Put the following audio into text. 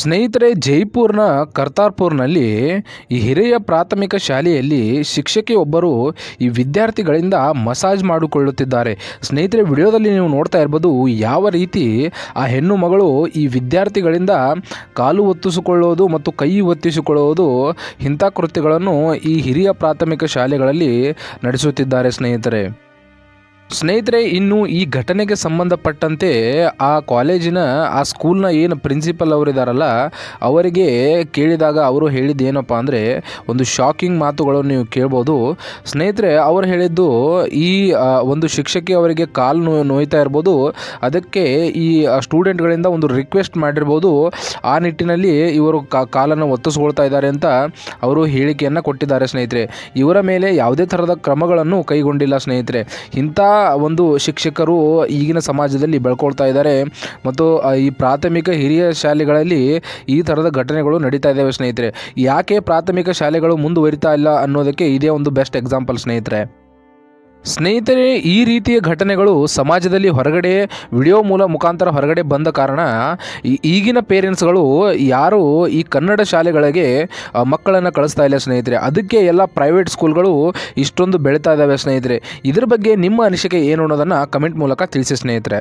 ಸ್ನೇಹಿತರೆ, ಜೈಪುರ್ನ ಕರ್ತಾರ್ಪುರ್ನಲ್ಲಿ ಈ ಹಿರಿಯ ಪ್ರಾಥಮಿಕ ಶಾಲೆಯಲ್ಲಿ ಶಿಕ್ಷಕಿಯೊಬ್ಬರು ಈ ವಿದ್ಯಾರ್ಥಿಗಳಿಂದ ಮಸಾಜ್ ಮಾಡಿಕೊಳ್ಳುತ್ತಿದ್ದಾರೆ. ಸ್ನೇಹಿತರೆ, ವಿಡಿಯೋದಲ್ಲಿ ನೀವು ನೋಡ್ತಾ ಇರ್ಬೋದು ಯಾವ ರೀತಿ ಆ ಹೆಣ್ಣು ಮಗಳು ಈ ವಿದ್ಯಾರ್ಥಿಗಳಿಂದ ಕಾಲು ಒತ್ತಿಸಿಕೊಳ್ಳೋದು ಮತ್ತು ಕೈ ಒತ್ತಿಸಿಕೊಳ್ಳೋದು ಇಂಥ ಕೃತ್ಯಗಳನ್ನು ಈ ಹಿರಿಯ ಪ್ರಾಥಮಿಕ ಶಾಲೆಗಳಲ್ಲಿ ನಡೆಸುತ್ತಿದ್ದಾರೆ ಸ್ನೇಹಿತರೆ. ಸ್ನೇಹಿತರೆ, ಇನ್ನು ಈ ಘಟನೆಗೆ ಸಂಬಂಧಪಟ್ಟಂತೆ ಆ ಕಾಲೇಜಿನ, ಆ ಸ್ಕೂಲ್ನ ಏನು ಪ್ರಿನ್ಸಿಪಲ್ ಅವರಿದ್ದಾರಲ್ಲ ಅವರಿಗೆ ಕೇಳಿದಾಗ ಅವರು ಹೇಳಿದ್ದು ಏನಪ್ಪ ಅಂದರೆ, ಒಂದು ಶಾಕಿಂಗ್ ಮಾತುಗಳನ್ನು ನೀವು ಕೇಳ್ಬೋದು. ಸ್ನೇಹಿತರೆ, ಅವರು ಹೇಳಿದ್ದು ಈ ಒಂದು ಶಿಕ್ಷಕಿ ಅವರಿಗೆ ಕಾಲು ನೋ, ನೋಯ್ತಾ ಇರ್ಬೋದು. ಅದಕ್ಕೆ ಈ ಸ್ಟೂಡೆಂಟ್ಗಳಿಂದ ಒಂದು ರಿಕ್ವೆಸ್ಟ್ ಮಾಡಿರ್ಬೋದು. ಆ ನಿಟ್ಟಿನಲ್ಲಿ ಇವರು ಕಾ- ಕಾಲನ್ನು ಒತ್ತಿಸ್ಕೊಳ್ತಾ ಇದ್ದಾರೆ ಅಂತ ಅವರು ಹೇಳಿಕೆಯನ್ನು ಕೊಟ್ಟಿದ್ದಾರೆ ಸ್ನೇಹಿತರೆ. ಇವರ ಮೇಲೆ ಯಾವುದೇ ಥರದ ಕ್ರಮಗಳನ್ನು ಕೈಗೊಂಡಿಲ್ಲ ಸ್ನೇಹಿತರೆ. ಇಂಥ ಒಂದು ಶಿಕ್ಷಕರು ಈಗಿನ ಸಮಾಜದಲ್ಲಿ ಬೆಳ್ಕೊಳ್ತಾ ಇದ್ದಾರೆ. ಮತ್ತು ಈ ಪ್ರಾಥಮಿಕ ಹಿರಿಯ ಶಾಲೆಗಳಲ್ಲಿ ಈ ಥರದ ಘಟನೆಗಳು ನಡೀತಾ ಇದ್ದಾವೆ ಸ್ನೇಹಿತರೆ. ಯಾಕೆ ಪ್ರಾಥಮಿಕ ಶಾಲೆಗಳು ಮುಂದುವರಿತಾ ಇಲ್ಲ ಅನ್ನೋದಕ್ಕೆ ಇದೇ ಒಂದು ಬೆಸ್ಟ್ ಎಕ್ಸಾಂಪಲ್ ಸ್ನೇಹಿತರೆ. ಸ್ನೇಹಿತರೆ, ಈ ರೀತಿಯ ಘಟನೆಗಳು ಸಮಾಜದಲ್ಲಿ ಹೊರಗಡೆ, ವಿಡಿಯೋ ಮೂಲ ಮುಖಾಂತರ ಹೊರಗಡೆ ಬಂದ ಕಾರಣ ಈಗಿನ ಪೇರೆಂಟ್ಸ್ಗಳು ಯಾರು ಈ ಕನ್ನಡ ಶಾಲೆಗಳಿಗೆ ಮಕ್ಕಳನ್ನು ಕಳಿಸ್ತಾ ಇಲ್ಲ ಸ್ನೇಹಿತರೆ. ಅದಕ್ಕೆ ಎಲ್ಲ ಪ್ರೈವೇಟ್ ಸ್ಕೂಲ್ಗಳು ಇಷ್ಟೊಂದು ಬೆಳೀತಾ ಇದ್ದಾವೆ ಸ್ನೇಹಿತರೆ. ಇದ್ರ ಬಗ್ಗೆ ನಿಮ್ಮ ಅನಿಸಿಕೆ ಏನು ಅನ್ನೋದನ್ನು ಕಮೆಂಟ್ ಮೂಲಕ ತಿಳಿಸಿ ಸ್ನೇಹಿತರೆ.